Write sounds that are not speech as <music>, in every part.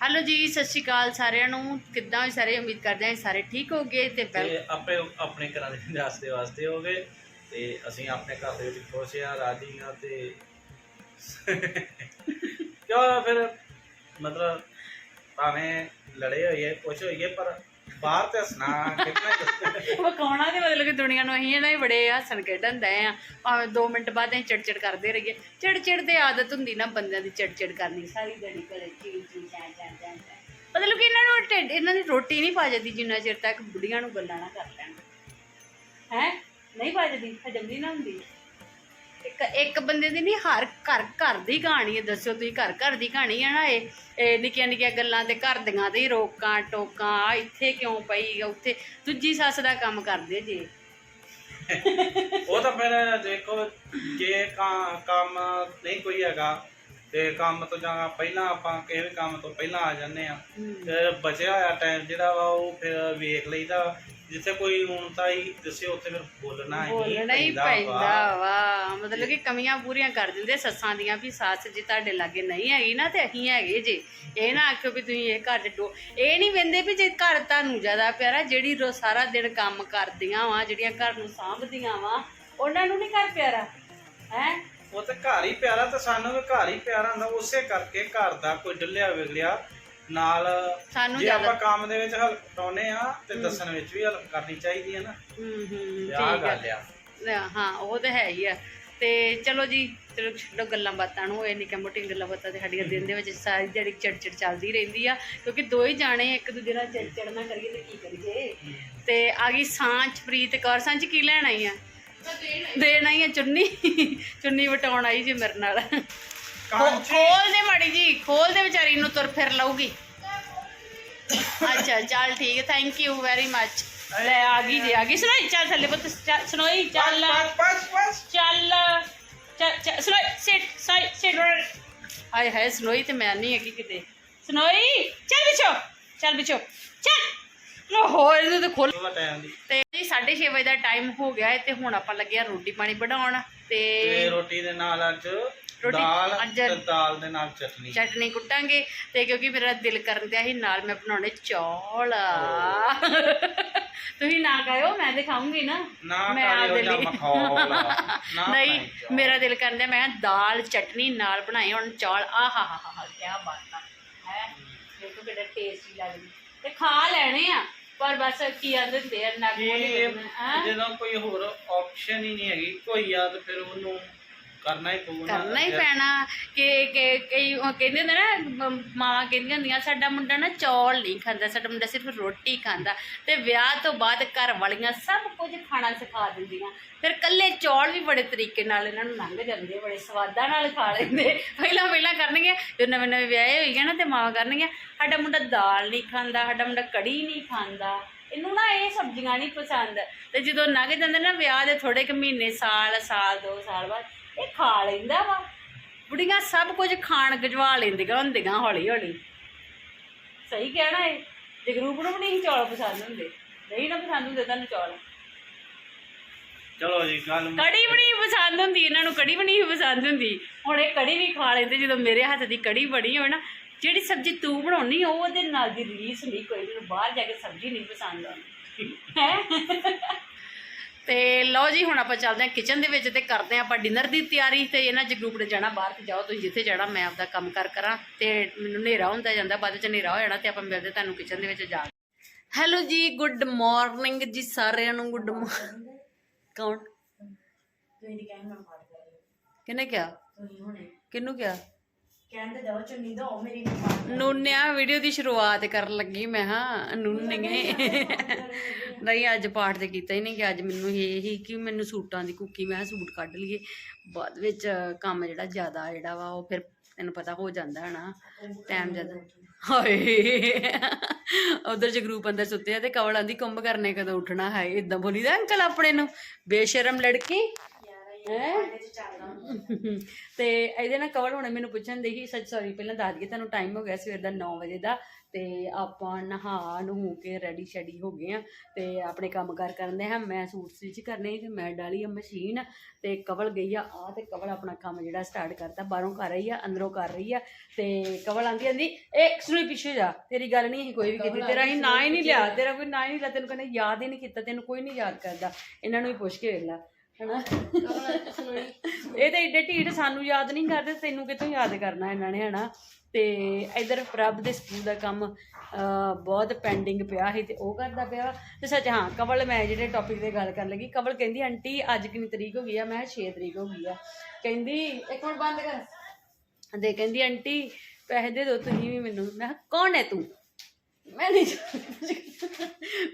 Hello ਜੀ ਸਤਿ ਸ਼੍ਰੀ ਅਕਾਲ ਸਾਰਿਆਂ ਨੂੰ। ਕਿੱਦਾਂ ਹੋ ਸਾਰੇ? ਉਮੀਦ ਕਰਦੇ ਹਾਂ ਸਾਰੇ ਠੀਕ ਹੋਗੇ ਤੇ ਪਹਿਲ ਤੇ ਆਪੇ ਆਪਣੇ ਘਰਾਂ ਦੇ ਵਿਆਸਤੇ ਵਾਸਤੇ ਹੋ ਗਏ ਤੇ ਅਸੀਂ ਆਪਣੇ ਘਰ ਦੇ ਵਿੱਚ ਖੁਸ਼ ਆ ਰਾਜੀ ਆ ਤੇ ਕਿਉਂ ਫਿਰ ਮਤਲਬ ਭਾਵੇਂ ਲੜੇ ਹੋਈਏ ਕੁਛ ਹੋਈਏ ਪਰ ਬਾਹਰ ਤੇ ਹੱਸਣਾ ਕਿੰਨਾ ਵਕਾਉਣਾ ਦੇ ਮਤਲਬ ਕਿ ਦੁਨੀਆ ਨੂੰ, ਅਸੀਂ ਇਹਨਾਂ ਹੀ ਬੜੇ ਹੱਸਣ ਖੇਡਣ ਦਏ ਆ। ਭਾਵੇਂ 2 ਮਿੰਟ ਬਾਅਦ ਅਸੀਂ ਚਿੜਚਿੜ ਕਰਦੇ ਰਹੀਏ। ਚਿੜਚਿੜ ਦੇ ਆਦਤ ਹੁੰਦੀ ਨਾ ਬੰਦਿਆਂ ਦੀ ਚਿੜਚਿੜ ਕਰਨੀ, ਸਾਰੀ ਦਿਹਾੜੀ ਘਰੇ ਚੀ ਚੀ ਚਾ ਚਾ ਚਾ ਚਾ। ਮਤਲਬ ਕਿ ਇਹਨਾਂ ਨੂੰ ਢਿੱਡ, ਇਹਨਾਂ ਦੀ ਰੋਟੀ ਨਹੀਂ ਪਾਜਦੀ ਜਿੰਨਾ ਚਿਰ ਤੱਕ ਬੁੱਢੀਆਂ ਨੂੰ ਗੱਲਾਂ ਨਾ ਕਰ ਲੈਣ। ਹੈ? ਨਹੀਂ ਪਾਜਦੀ ਹਜਮ ਨਹੀਂ ਨਾ ਹੁੰਦੀ। ਇੱਕ ਇੱਕ ਬੰਦੇ ਦੀ ਨਹੀਂ ਹਰ ਘਰ ਘਰ ਦੀ ਕਹਾਣੀ ਹੈ ਦੱਸੋ ਤੁਸੀਂ ਘਰ ਘਰ ਦੀ ਕਹਾਣੀ ਹੈ ਨਾ ਇਹ ਇਹ ਨਿੱਕੀਆਂ ਨਿੱਕੀਆਂ ਗੱਲਾਂ ਤੇ ਘਰ ਦੀਆਂ ਤੇ ਹੀ ਰੋਕਾਂ ਟੋਕਾਂ ਆਹ ਇੱਥੇ ਕਿਉਂ ਪਈ ਉੱਥੇ ਦੂਜੀ ਸੱਸ ਦਾ ਕੰਮ ਕਰਦੇ ਜੇ। <laughs> ਉਹ ਤਾਂ ਫਿਰ ਦੇਖੋ ਜੇ ਕਾ- ਕੰਮ ਨਹੀਂ ਕੋਈ ਹੈਗਾ ਤੇ ਕੰਮ ਤੋਂ ਜਾਂ ਪਹਿਲਾਂ ਆਪਾਂ ਕਿਸੇ ਵੀ ਕੰਮ ਤੋਂ ਪਹਿਲਾਂ ਆ ਜਾਂਦੇ ਆ ਤੇ ਬਚਿਆ ਹੋਇਆ ਟਾਈਮ ਜਿਹੜਾ ਵਾ ਉਹ ਫਿਰ ਵੇਖ ਲਈਦਾ। ਜਿੱਥੇ ਕੋਈ ਹੁਣ ਤਾਂ ਹੀ ਦੱਸੇ ਉੱਥੇ ਫਿਰ ਬੋਲਣਾ ਹੀ ਬੋਲਣਾ ਹੀ। ਪੈਂਦਾ ਵਾ। ਮਤਲਬ ਕਿ ਕਮੀਆਂ ਪੂਰੀਆਂ ਕਰ ਦਿੰਦੇ ਸੱਸਾਂ ਦੀਆਂ ਵੀ ਸੱਸ ਜੀ ਤੁਹਾਡੇ ਲਾਗੇ ਨਹੀਂ ਹੈਗੀ ਨਾ ਤੇ ਅਸੀਂ ਹੈਗੇ ਜੇ। ਇਹ ਨਾ ਆਖੋ ਵੀ ਤੁਸੀਂ ਇਹ ਘਰ ਡੋ ਇਹ ਨਹੀਂ ਵੰਦੇ ਵੀ ਜੇ ਘਰ ਤੁਹਾਨੂੰ ਜ਼ਿਆਦਾ ਪਿਆਰਾ ਜਿਹੜੀ ਰੋ ਸਾਰਾ ਦਿਨ ਕੰਮ ਕਰਦੀਆਂ ਵਾ ਜਿਹੜੀਆਂ ਘਰ ਨੂੰ ਸਾਂਭਦੀਆਂ ਵਾ ਉਹਨਾਂ ਨੂੰ ਨਹੀਂ ਘਰ ਪਿਆਰਾ? ਹੈ? ਉਹ ਤੇ ਘਰ ਹੀ ਪਿਆਰਾ ਤੇ ਸਾਨੂੰ ਵੀ ਘਰ ਹੀ ਪਿਆਰਾ ਹੁੰਦਾ ਉਸੇ ਕਰਕੇ ਘਰ ਦਾ ਕੋਈ ਡੁੱਲਿਆ ਵਿਗੜਿਆ ਨਾਲ ਸਾਨੂੰ ਜੇ ਜ਼ਿਆਦਾ ਆਪਾਂ ਕੰਮ ਦੇ ਵਿੱਚ ਹਲਕ ਪਾਉਨੇ ਆ ਤੇ ਦੱਸਣ ਵਿੱਚ ਵੀ ਹਲਕ ਕਰਨੀ ਚਾਹੀਦੀ ਹੈ ਨਾ। ਹੂੰ ਹੂੰ ਠੀਕ ਆ। ਗੱਲ ਆ। ਲੈ, ਹਾਂ ਉਹ ਤਾਂ ਹੈ ਹੀ ਆ। ਤੇ ਚਲੋ ਜੀ ਚਲੋ ਛੱਡੋ ਗੱਲਾਂ ਬਾਤਾਂ ਨੂੰ ਇਹ ਨਿੱਕੀਆਂ ਮੋਟੀਆਂ ਗੱਲਾਂ ਬਾਤਾਂ ਤੇ ਸਾਡੀਆਂ ਦਿਨ ਦੇ ਵਿੱਚ ਸਾਰੀ ਜਿਹੜੀ ਚਿੜਚਿੜ ਚੱਲਦੀ ਰਹਿੰਦੀ ਆ ਕਿਉਂਕਿ ਦੋ ਹੀ ਜਾਣੇ ਇੱਕ ਦੂਜੇ ਨਾਲ ਚਿੜਚਿੜ ਨਾ ਕਰੀਏ ਤੇ ਕੀ ਕਰੀਏ। ਤੇ ਆ ਗਈ ਸਾਂਝ ਪ੍ਰੀਤ ਕੌਰ। ਸਾਂਝ ਕੀ ਲੈਣ ਆਈ ਆ? ਦੇਣ ਆਈ ਆ ਚੁੰਨੀ। ਚੁੰਨੀ ਵਟਾਉਣ ਆਈ ਜੀ ਮੇਰੇ ਨਾਲ। ਖੋਲ ਦੇ। ਮਾੜੀ ਜੀ ਖੋਲ ਦੇ ਵਿਚਾਰੀ ਨੂੰ ਤੁਰ ਫਿਰ ਲਊਗੀ। ਅੱਛਾ ਚੱਲ ਠੀਕ ਹੈ ਥੈਂਕ ਯੂ ਵੈਰੀ ਮੱਚ ਲੈ ਆ ਗਈ ਜੀ ਆ ਗਈ। ਸੁਣੋਈ ਚੱਲ ਥੱਲੇ ਪੁੱਤ ਚੱਲ, ਸੁਣੋਈ ਚੱਲ। ਬਸ ਬਸ ਬਸ ਚੱਲ ਚੱਲ ਚੱਲ ਸੁਣੋਈ ਸਿਟ ਸਾਈ ਸਿਟ ਹਾਏ ਹਾਏ ਸੁਣੋਈ ਤੇ ਮੈਂ ਨਹੀਂ ਹੈਗੀ ਕਿਤੇ। ਸੁਣੋਈ ਚੱਲ ਬਿਚੋ ਚੱਲ ਬਿਚੋ ਚੱਲ। ਲੋ ਹੋ ਇਹਨੂੰ ਤੇ ਖੋਲ। ਉਹਦਾ ਟਾਈਮ ਦੀ ਤੇ ਜੀ 6:30 ਵਜੇ ਦਾ ਟਾਈਮ ਹੋ ਗਿਆ ਹੈ ਤੇ ਹੁਣ ਆਪਾਂ ਲੱਗੇ ਆ ਰੋਟੀ ਪਾਣੀ ਬਣਾਉਣ। ਤੇ ਤੇ ਰੋਟੀ ਦੇ ਨਾਲ ਅੱਜ ਰੋਟੀ- ਦਾਲ ਅੱਜ- ਤੇ ਦਾਲ ਦੇ ਨਾਲ ਚਟਨੀ। ਚਟਨੀ ਕੁੱਟਾਂਗੇ ਤੇ ਕਿਉਂਕਿ ਮੇਰਾ ਦਿਲ ਕਰਨ ਦਿਆ ਸੀ ਨਾਲ ਮੈਂ ਬਣਾਉਣੇ ਚੌਲ। ਤੁਸੀਂ ਨਾ ਖਾਇਓ ਮੈਂ ਤੇ ਖਾਊਂਗੀ ਨਾ। ਮੈਂ ਆਪਦੇ ਹੋ ਲਈ- <laughs> ਨਹੀਂ। ਮੇਰਾ ਦਿਲ ਕਰਨ ਦਿਆ ਮੈਂ ਦਾਲ ਚਟਨੀ ਨਾਲ ਬਣਾਏ ਹੁਣ ਚੌਲ। ਆਹ ਹਾ ਹਾ ਹਾ ਕੀ ਬਾਤ ਹੈ ਦੇਖੋ ਕਿਹੜਾ ਟੇਸਟੀ ਲੱਗਦੀ ਤੇ ਖਾ ਲੈਣੇ ਆ ਪਰ ਬਸ ਕੀ ਆਂਦੇ ਹੁੰਦੇ ਆ ਹਾਂ? ਜਦੋਂ ਕੋਈ ਹੋਰ ਆਪਸ਼ਨ ਹੀ ਨਹੀਂ ਹੈਗੀ ਕੋਈ ਆ ਤੇ ਫਿਰ ਉਹਨੂੰ ਕਰਨਾ ਹੀ ਪਊਗਾ ਕਰਨਾ ਹੀ ਪੈਣਾ। ਕਿ ਕਿ ਕਈ ਉਹ ਕਹਿੰਦੇ ਹੁੰਦੇ ਨਾ ਮ- ਮਾਂ ਕਹਿੰਦੀਆਂ ਹੁੰਦੀਆਂ, ਸਾਡਾ ਮੁੰਡਾ ਨਾ ਚੌਲ ਨਹੀਂ ਖਾਂਦਾ, ਸਾਡਾ ਮੁੰਡਾ ਸਿਰਫ ਰੋਟੀ ਖਾਂਦਾ। ਤੇ ਵਿਆਹ ਤੋਂ ਬਾਅਦ ਘਰ ਵਾਲੀਆਂ ਸਭ ਕੁਝ ਖਾਣਾ ਸਿਖਾ ਦਿੰਦੀਆਂ। ਫਿਰ ਕੱਲੇ ਚੌਲ ਵੀ ਬੜੇ ਤਰੀਕੇ ਨਾਲ ਇਹਨਾਂ ਨੂੰ ਲੰਘ ਜਾਂਦੇ, ਬੜੇ ਸਵਾਦਾਂ ਨਾਲ ਖਾ ਲੈਂਦੇ। ਪਹਿਲਾਂ ਪਹਿਲਾਂ ਕਰਨਗੇ ਜਦੋਂ ਨਵੇਂ ਨਵੇਂ ਵਿਆਹੇ ਹੋਈਆਂ ਨਾ ਤੇ ਮਾਂ ਕਰਨਗੀਆਂ, ਸਾਡਾ ਮੁੰਡਾ ਦਾਲ ਨਹੀਂ ਖਾਂਦਾ, ਸਾਡਾ ਮੁੰਡਾ ਕੜੀ ਨਹੀਂ ਖਾਂਦਾ। ਇਹਨੂੰ ਨਾ ਇਹ ਸਬਜ਼ੀਆਂ ਨਹੀਂ ਪਸੰਦ। ਤੇ ਜਦੋਂ ਲੰਘ ਜਾਂਦੇ ਨਾ ਵਿਆਹ ਦੇ ਥੋੜੇ ਕੁ ਮਹੀਨੇ, ਸਾਲ ਸਾਲ, ਦੋ ਸਾਲ ਬਾਅਦ ਇਹ ਖਾ ਲੈਂਦਾ ਵਾ। ਬੁੜੀਆਂ ਸਭ ਕੁਝ ਖਾਣ ਗਜਵਾ ਲੈਂਦੀਆਂ ਹੁੰਦੀਆਂ ਹੌਲੀ ਹੌਲੀ। ਸਹੀ ਕਹਿਣਾ ਇਹ ਜਗਰੂਪ ਨੂੰ ਵੀ ਨਹੀਂ ਚੌਲ ਪਸੰਦ ਹੁੰਦੇ। ਨਹੀਂ ਨਾ ਪਸੰਦ ਹੁੰਦੇ ਤੁਹਾਨੂੰ ਚੌਲ। ਚਲੋ ਜੀ ਗੱਲ ਕੜੀ ਵੀ ਨਹੀਂ ਪਸੰਦ ਹੁੰਦੀ ਇਹਨਾਂ ਨੂੰ ਕੜੀ ਵੀ ਨਹੀਂ ਪਸੰਦ ਹੁੰਦੀ। ਹੁਣ ਇਹ ਕੜੀ ਵੀ ਖਾ ਲੈਂਦੇ ਜਦੋਂ ਮੇਰੇ ਹੱਥ ਦੀ ਕੜੀ ਬਣੀ ਹੋਵੇ ਨਾ ਜਿਹੜੀ ਸਬਜ਼ੀ ਤੂੰ ਬਣਾਉਣੀ ਉਹ ਉਹਦੇ ਨਾਲ ਦੀ ਰੀਸ ਨਹੀਂ ਕੋਈ ਮੈਨੂੰ ਬਾਹਰ ਜਾ ਕੇ ਸਬਜ਼ੀ ਨਹੀਂ ਪਸੰਦ ਆਉਂਦੀ। ਹੈ? ਤੇ ਲਓ ਜੀ ਹੁਣ ਆਪਾਂ ਚੱਲਦੇ ਹਾਂ ਕਿਚਨ ਦੇ ਵਿੱਚ ਤੇ ਕਰਦੇ ਹਾਂ ਆਪਾਂ ਡਿਨਰ ਦੀ ਤਿਆਰੀ ਤੇ ਇਹਨਾਂ ਚ ਗਰੁੱਪ ਨੇ ਜਾਣਾ ਬਾਹਰ ਤੇ ਜਾਓ ਤੁਸੀਂ ਜਿੱਥੇ ਜਾਣਾ ਮੈਂ ਆਪਦਾ ਕੰਮ ਕਰ ਕਰਾਂ ਤੇ ਮੈਨੂੰ ਹਨੇਰਾ ਹੁੰਦਾ ਜਾਂਦਾ ਬਾਅਦ ਚ ਹਨੇਰਾ ਹੋ ਜਾਣਾ ਤੇ ਆਪਾਂ ਮਿਲਦੇ ਤੁਹਾਨੂੰ ਕਿਚਨ ਦੇ ਵਿੱਚ ਜਾ ਕੇ। ਹੈਲੋ ਜੀ ਗੁੱਡ ਮਾਰਨਿੰਗ ਜੀ ਸਾਰਿਆਂ ਨੂੰ ਗੁੱਡ ਮਾਰਨਿੰਗ ਕੌਣ? ਕਿਹਨੇ ਕਿਹਾ? ਕਿਹਨੂੰ ਕਿਹਾ? ਕਹਿੰਦੇ ਦਵਾ ਚੁੰਨੀ ਦੋ ਮੇਰੀ ਨੂਨਿਆ ਵੀਡੀਓ ਦੀ ਸ਼ੁਰੂਆਤ ਕਰਨ ਲੱਗੀ ਮੈਂ ਹਾਂ ਨੂਨੀਏ ਨਹੀਂ ਅੱਜ ਪਾਠ ਤੇ ਕੀਤਾ ਹੀ ਨਹੀਂ ਕਿ ਅੱਜ ਮੈਨੂੰ ਇਹ ਹੀ ਕਿ ਮੈਨੂੰ ਸੂਟਾਂ ਦੀ ਕੁੱਕੀ ਮੈਂ ਸੂਟ ਕੱਢ ਲਈਏ। ਬਾਅਦ ਵਿੱਚ ਕੰਮ ਜਿਹੜਾ ਜ਼ਿਆਦਾ ਜਿਹੜਾ ਵਾ ਉਹ ਫਿਰ ਤੈਨੂੰ ਪਤਾ ਹੋ ਜਾਂਦਾ ਹੈ ਨਾ ਟਾਈਮ ਜ਼ਿਆਦਾ ਹਾਏ। ਉਧਰ ਜਗਰੂਪ ਅੰਦਰ ਸੁੱਤੇ ਆ ਤੇ ਕਵਲ ਆਂਦੀ ਕੁੰਭ ਕਰਨੇ ਕਦੋਂ ਉੱਠਣਾ ਹੈ ਇਦਾਂ ਬੋਲੀਦਾ ਅੰਕਲ ਆਪਣੇ ਨੂੰ? ਬੇਸ਼ਰਮ ਲੜਕੀ। ਹੈਂ? ਤੇ ਇਹਦੇ ਨਾਲ ਕਵਰ ਹੋਣੇ ਮੈਨੂੰ ਪੁੱਛਣ ਦੇ ਹੀ ਸੱਚ ਸੌਰੀ ਪਹਿਲਾਂ ਦੱਸ ਦਈਏ ਤੁਹਾਨੂੰ ਟਾਈਮ ਹੋ ਗਿਆ ਸਵੇਰ ਦਾ 9 ਵਜੇ ਦਾ ਤੇ ਆਪਾਂ ਨਹਾ ਨੂੰ ਕੇ ਰੈਡੀ ਸ਼ੈਡੀ ਹੋ ਗਏ ਆ ਤੇ ਆਪਣੇ ਕੰਮ ਕਾਰ ਕਰਨ ਦੇ ਹਾਂ। ਮੈਂ ਸੂਟ ਸਟਿਚ ਕਰਨੇ ਸੀ ਤੇ ਮੈਂ ਡਾਲੀ ਆ ਮਸ਼ੀਨ ਤੇ ਕਵਲ ਗਈ ਆ ਆ ਤੇ ਕਵਲ ਆਪਣਾ ਕੰਮ ਜਿਹੜਾ ਸਟਾਰਟ ਕਰਤਾ ਬਾਹਰੋਂ ਕਰ ਰਹੀ ਆ ਅੰਦਰੋਂ ਕਰ ਰਹੀ ਆ ਤੇ ਕਵਲ ਆਂਦੀ ਆਂਦੀ ਇੱਕ ਸੁਣੀ ਪਿੱਛੇ ਜਾ ਤੇਰੀ ਗੱਲ ਨਹੀਂ ਅਸੀਂ ਕੋਈ ਵੀ ਕੀਤੀ ਤੇਰਾ ਹੀ ਨਾਂ ਹੀ ਨਹੀਂ ਲਿਆ ਤੇਰਾ ਕੋਈ ਨਾਂ ਹੀ ਨਹੀਂ ਲਿਆ ਤੈਨੂੰ ਕਹਿੰਦੇ ਯਾਦ ਹੀ ਨਹੀਂ ਕੀਤਾ ਤੈਨੂੰ ਕੋਈ ਨਹੀਂ ਯਾਦ ਕਰਦਾ। ਇਹਨਾਂ ਨੂੰ ਹੀ ਪੁੱਛ ਕੇ ਵੇਖ ਲੈ। ਹਨਾ ਇਹ ਤਾਂ ਏਡੇ ਢੀਠ ਸਾਨੂੰ ਯਾਦ ਨਹੀਂ ਕਰਦੇ ਤੈਨੂੰ ਕਿਤੋਂ ਯਾਦ ਕਰਨਾ ਇਹਨਾਂ ਨੇ ਹਨਾ? ਤੇ ਇਧਰ ਪ੍ਰਭ ਦੇ ਸਕੂਲ ਦਾ ਕੰਮ ਬਹੁਤ ਪੈਂਡਿੰਗ ਪਿਆ ਸੀ ਤੇ ਉਹ ਕਰਦਾ ਪਿਆ। ਤੇ ਸੱਚ ਹਾਂ ਕਵਲ ਮੈਂ ਜਿਹੜੇ ਟੌਪਿਕ ਤੇ ਗੱਲ ਕਰਨ ਲੱਗੀ ਕਵਲ ਕਹਿੰਦੀ ਆਂਟੀ ਅੱਜ ਕਿੰਨੀ ਤਰੀਕ ਹੋ ਗਈ ਆ? ਮੈਂ 6 ਤਰੀਕ ਹੋ ਗਈ ਆ। ਕਹਿੰਦੀ ਇੱਕ ਮਿੰਟ ਬੰਦ ਕਰ। ਦੇ ਕਹਿੰਦੀ ਆਂਟੀ ਪੈਸੇ ਦੇ ਦਿਓ ਤੁਸੀਂ ਵੀ ਮੈਨੂੰ। ਮੈਂ ਕਿਹਾ, ਕੌਣ ਹੈ ਤੂੰ? ਮੈਂ ਨਹੀਂ ਜਾਣਦੀ।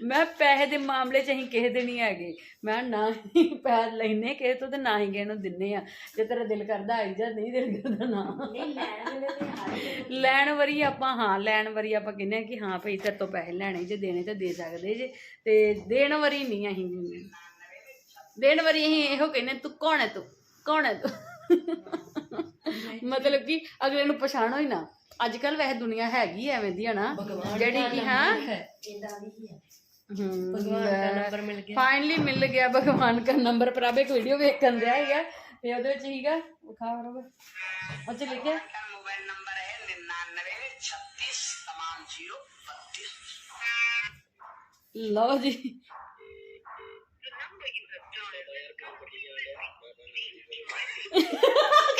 ਮੈਂ ਪੈਸੇ ਦੇ ਮਾਮਲੇ 'ਚ ਅਸੀਂ ਕਿਸੇ ਦੇ ਨਹੀਂ ਹੈਗੇ। ਮੈਂ ਨਾ ਹੀ ਪੈਸੇ ਲੈਨੇ ਕਿਸੇ ਤੋਂ ਤੇ ਨਾ ਹੀ ਕਿਸੇ ਨੂੰ ਦਿੰਨੇ ਆ। ਜੇ ਤੇਰਾ ਦਿਲ ਕਰਦਾ ਆਈ ਜਾ ਨਹੀਂ ਦਿਲ ਕਰਦਾ ਨਾ। ਨਹੀਂ ਲੈਣ ਵੇਲੇ ਤੇ ਹਰ ਲੈਣ ਵਰੀ ਆਪਾਂ ਹਾਂ ਲੈਣ ਵਰੀ ਆਪਾਂ ਕਹਿੰਦੇ ਆ ਕਿ ਹਾਂ ਭਈ ਤੇਰੇ ਤੋਂ ਪੈਸੇ ਲੈਣੇ ਜੇ ਦੇਣੇ ਤੇ ਦੇ ਸਕਦੇ ਜੇ। ਤੇ ਦੇਣ ਵਰੀ ਨਹੀਂ ਅਸੀਂ। ਦੇਣ ਵਰੀ ਅਸੀਂ ਇਹੋ ਕਹਿੰਦੇ ਤੂੰ ਕੌਣ ਹੈ ਤੂੰ? ਕੌਣ ਹੈ ਤੂੰ? ਮਤਲਬ ਕਿ ਅਗਲੇ ਨੂੰ ਪਛਾਣੋ ਹੀ ਨਾ। ਅੱਜ ਕੱਲ ਵੈਸੇ ਦੁਨੀਆ ਹੈਗੀ ਐਵੇਂ ਦੀ ਹਨਾ? ਭਗਵਾਨ ਜਿਹੜੀ ਕੀ ਹਾਂ? ਫਾਈਨਲੀ ਮਿਲ ਗਿਆ। ਭਗਵਾਨ ਦਾ ਨੰਬਰ ਪ੍ਰਭੇ ਇੱਕ ਵੀਡੀਓ ਵੇਖਣ ਰਿਹਾ ਹੈਗਾ ਤੇ ਉਹਦੇ ਵਿੱਚ ਹੀਗਾ ਵਿਖਾ ਰੋ ਉਹ ਚ ਲਿਖਿਆ। ਮੋਬਾਈਲ ਨੰਬਰ ਹੈ 9936 ਲਓ ਜੀ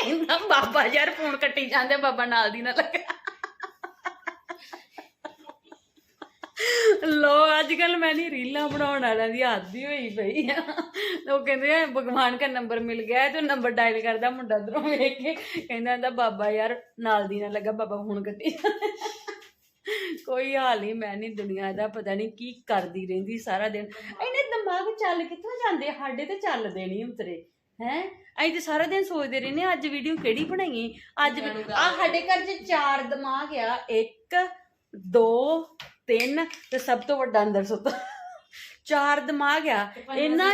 ਕਹਿੰਦਾ, ਬਾਬਾ ਯਾਰ, ਫੋਨ ਕੱਟੀ ਜਾਂਦੇ, ਬਾਬਾ ਨਾਲ ਦੀ ਨਾ ਲੱਗਾ। ਲੋ ਅੱਜ ਕੱਲ ਮੈਂ ਨਹੀਂ ਰੀਲਾਂ ਬਣਾਉਣ ਵਾਲਿਆਂ ਦੀ ਆਦੀ ਹੋਈ ਪਈ ਆ। ਉਹ ਕਹਿੰਦੇ ਆ ਭਗਵਾਨ ਦਾ ਨੰਬਰ ਮਿਲ ਗਿਆ ਤੇ ਨੰਬਰ ਡਾਇਲ ਕਰਦਾ ਮੁੰਡਾ ਉਧਰੋਂ ਵੇਖ ਕੇ। ਕਹਿੰਦਾ ਕਹਿੰਦਾ ਬਾਬਾ ਯਾਰ, ਨਾਲ ਦੀ ਨਾ ਲੱਗਾ, ਬਾਬਾ ਫੋਨ ਕੱਟੀ ਜਾਂਦਾ। ਕੋਈ ਹਾਲ ਨਹੀਂ ਮੈਂ ਨਹੀਂ ਦੁਨੀਆ ਦਾ ਪਤਾ ਨਹੀਂ ਕੀ ਕਰਦੀ ਰਹਿੰਦੀ ਸਾਰਾ ਦਿਨ। ਇਹਨੇ ਦਿਮਾਗ ਚੱਲ ਕਿੱਥੋਂ ਜਾਂਦੇ ਸਾਡੇ ਤੇ ਚੱਲਦੇ ਨਹੀਂ ਉਤਰੇ, ਹੈ? ਅਸੀਂ ਤੇ ਸਾਰਾ ਦਿਨ ਸੋਚਦੇ ਰਹਿੰਦੇ ਅੱਜ ਵੀਡੀਓ ਕਿਹੜੀ ਬਣਾਈਏ? ਅੱਜ ਆ ਸਾਡੇ ਘਰ 'ਚ ਚਾਰ ਦਿਮਾਗ ਆ। ਇੱਕ ਦੋ ਤਿੰਨ ਤੇ ਸਭ ਤੋਂ ਵੱਡਾ ਅੰਦਰ ਸੁੱਤਾ। ਚਾਰ ਦਿਮਾਗ ਆ। ਇਹਨਾਂ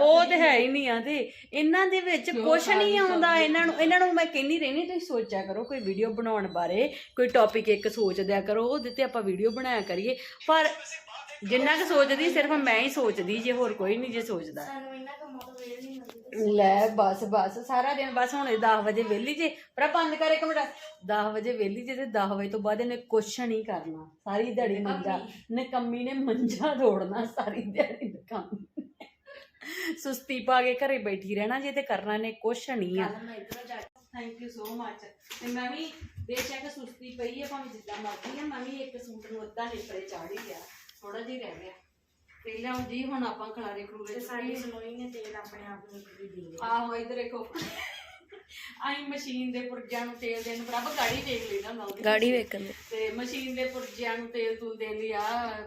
ਉਹ ਤੇ ਹੈ ਹੀ ਨਹੀਂ ਆ ਤੇ। ਇਹਨਾਂ ਦੇ ਵਿੱਚ ਕੁਝ ਨਹੀਂ ਆਉਂਦਾ। ਇਹਨਾਂ ਨੂੰ ਇਹਨਾਂ ਨੂੰ ਮੈਂ ਕਹਿੰਦੀ ਰਹਿਣੀ ਤੁਸੀਂ ਸੋਚਿਆ ਕਰੋ ਕੋਈ ਵੀਡੀਓ ਬਣਾਉਣ ਬਾਰੇ ਕੋਈ ਟੌਪਿਕ ਇੱਕ ਸੋਚਦਿਆ ਕਰੋ ਉਹਦੇ ਤੇ ਆਪਾਂ ਵੀਡੀਓ ਬਣਾਇਆ ਕਰੀਏ। ਪਰ ਜਿੰਨਾ ਕੁ ਸੋਚਦੀ ਸਿਰਫ ਮੈਂ ਹੀ ਸੋਚਦੀ ਜੇ ਹੋਰ ਕੋਈ ਨਹੀਂ ਜੇ ਸੋਚਦਾ। ਸਾਨੂੰ ਇਹਨਾਂ ਕੰਮਾਂ ਤੋਂ ਵੇਲ ਨਹੀਂ ਮਿਲਦੀ ਲੈ ਬਸ ਬਸ ਸਾਰਾ ਦਿਨ ਬਸ ਹੁਣ 10 ਵਜੇ ਵਿਹਲੀ ਜੇ। ਪਰ ਬੰਦ ਕਰ ਇੱਕ ਮਿੰਟ। 10 ਵਜੇ ਵਿਹਲੀ ਜੇ ਤੇ 10 ਵਜੇ ਤੋਂ ਬਾਅਦ ਇਹਨੇ ਕੁਛ ਨਹੀਂ ਕਰਨਾ। ਸਾਰੀ ਦਿਹਾੜੀ ਮੰਜਾ ਨਕੰਮੀ ਨੇ ਮੰਜਾ ਤੋੜਨਾ ਸਾਰੀ ਦਿਹਾੜੀ ਨਕੰਮੀ। ਸੁਸਤੀ ਪਾ ਕੇ ਘਰੇ ਬੈਠੀ ਰਹਿਣਾ ਜੇ ਤੇ ਕਰਨਾ ਨੇ ਕੁਛ ਨਹੀਂ ਆ। ਕੱਲ ਮੈਂ ਇਧਰੋਂ ਜਾ ਕੇ ਥੈਂਕ ਯੂ ਸੋ ਮੱਚ ਤੇ ਮੈਂ ਵੀ ਬੇਸ਼ੱਕ ਸੁਸਤੀ ਪਈ ਹੈ ਭਾਵੇਂ ਜਿੱਦਾਂ ਮਰਜ਼ੀ ਹੈ ਮੈਂ ਵੀ ਇੱਕ ਸੂਟ ਨੂੰ ਅੱਧਾ ਨਿਪਰੇ ਚਾੜ ਗਿਆ ਥੋੜਾ ਜਿਹਾ ਰਹਿ ਗਿਆ। ਪਹਿਲਾਂ ਜੀ ਹੁਣ ਆਪਾਂ ਖਲਾਰੇ ਖਲੂਰੇ ਤੇ ਸਾਡੀ ਸੁਣੋਈ ਨੇ ਤੇਲ ਆਪਣੇ ਆਪ ਨੂੰ ਖਰੀਦ ਲਿਆ ਆਹੋ ਇਧਰ ਦੇਖੋ। ਆਈ ਮਸ਼ੀਨ ਦੇ ਪੁਰਜਿਆਂ ਨੂੰ ਤੇਲ ਦੇਣ ਬਰਾਬਰ ਗਾੜੀ ਵੇਖ ਲੈਣਾ ਹੁੰਦਾ ਉਹਦੀ ਗਾੜੀ ਵੇਖਣ ਤੇ ਮਸ਼ੀਨ ਦੇ ਪੁਰਜਿਆਂ ਨੂੰ ਤੇਲ ਤੂਲ ਦੇਣ ਲਈ ਆ